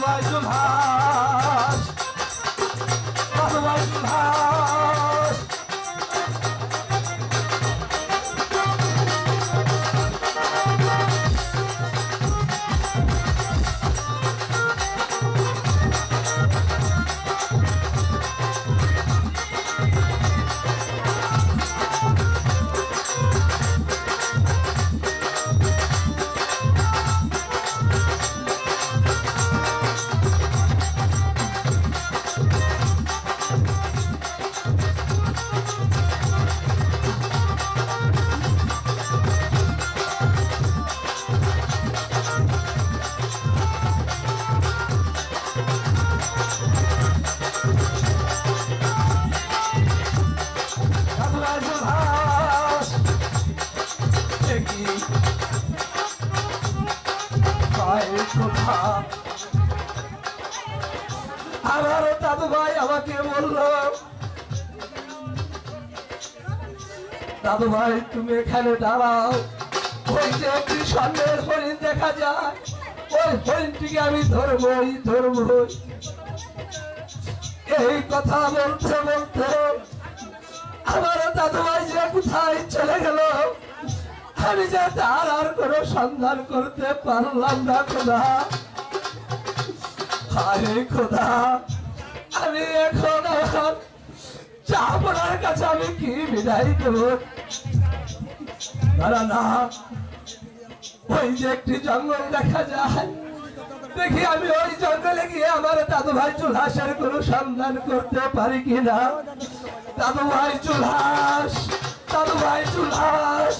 দাদু ভাই আমার দাদু ভাই, আমাকে দাদু ভাই, তুমি এখানে দাঁড়াও। ওই যে একটি হরিণ দেখা যায়। ওই হরিণটিকে আমি ধরবই এই কথা বলতে বলতে আমার দাদু ভাই যে কোথায় চলে গেল, আমি যে তার আর কোনো সন্ধান করতে পারলাম না খোদা আরে খোদা, আমি এখন চাপড়ার কাছে আমি কি বিদায় দেব? দাঁড়া না ওই যে একটি জঙ্গল দেখা যায়। দেখি আমি ওই জঙ্গলে গিয়ে আমার দাদু ভাই চুলহাসের কোনো সন্ধান করতে পারি কিনা? দাদু ভাই চুলহাস দাদু ভাই চুলহাস।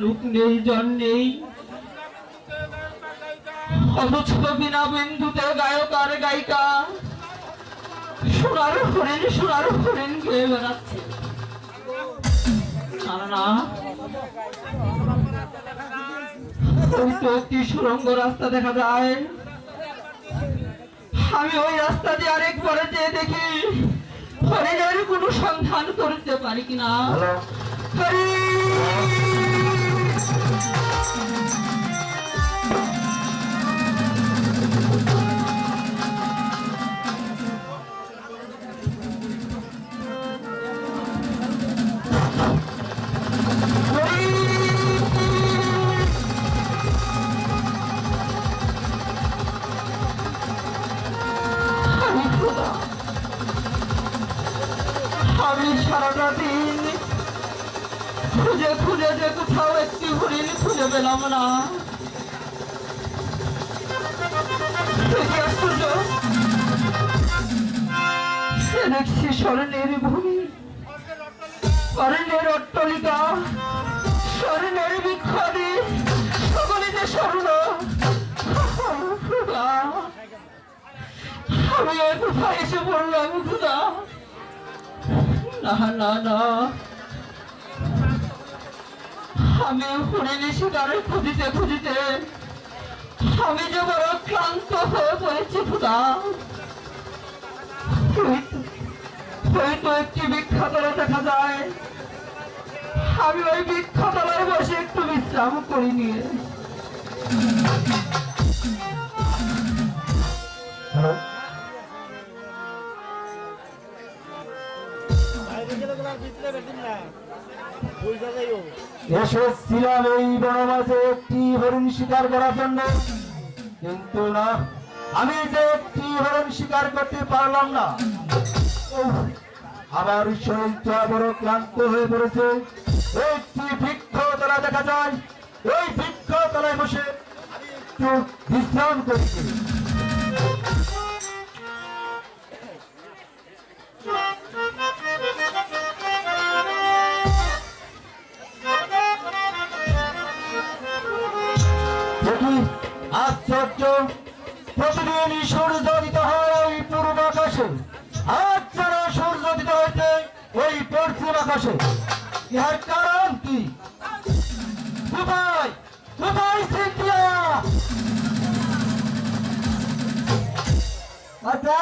লোক নেই, জন নেই। অথচ বিনা বিন্দুতে গায়ক আর গায়িকা। সোনার হরেন সোনার হরেন গেয়ে বেড়াচ্ছে। না সুরঙ্গ রাস্তা দেখা যায়। আমি ওই রাস্তা দিয়ে আরেক আরেকবারে যেয়ে দেখি হরিণের কোনো সন্ধান করতে পারি কিনা। হরি! খুঁজে খুঁজে যে কোথাও একটি হরিণ খুঁজে পেলাম না। দেখছি স্বর্ণের ভূমি। স্বর্ণের অট্টলিকা। স্বর্ণের যে স্বর্ণ। আমি কোথায় এসে পড়লাম, খুদা? না না না। আমি হরিণী শিকারে খুঁজিতে খুঁজিতে আমি যে বড় ক্লান্ত হয়ে পড়েছি খুদা হয়তো একটি বিখ্যাতরা দেখা যায়। আমি ওই বিখ্যাতলায় বসে একটু বিশ্রাম করি নিয়ে। হ্যালো? এসেছিলাম এই বনমাঝে একটি হরিণ শিকার করার জন্য। কিন্তু না, আমি যে একটি হরিণ শিকার করতে পারলাম না। আমার শরীরটা বড় ক্লান্ত হয়ে পড়েছে। একটি বৃক্ষ তলা দেখা যায় ওই বৃক্ষ তলায় বসে একটু বিশ্রাম করছি। আশ্চর্য প্রতিদিন সূর্য দিতে হয় ওই পূর্ব আকাশে। আজ যেন সূর্য দিতে হয়েছে ওই পশ্চিম আকাশে। ইহার কারণ কি? কোথায় কোথায় সিন্ধিয়া আচ্ছা।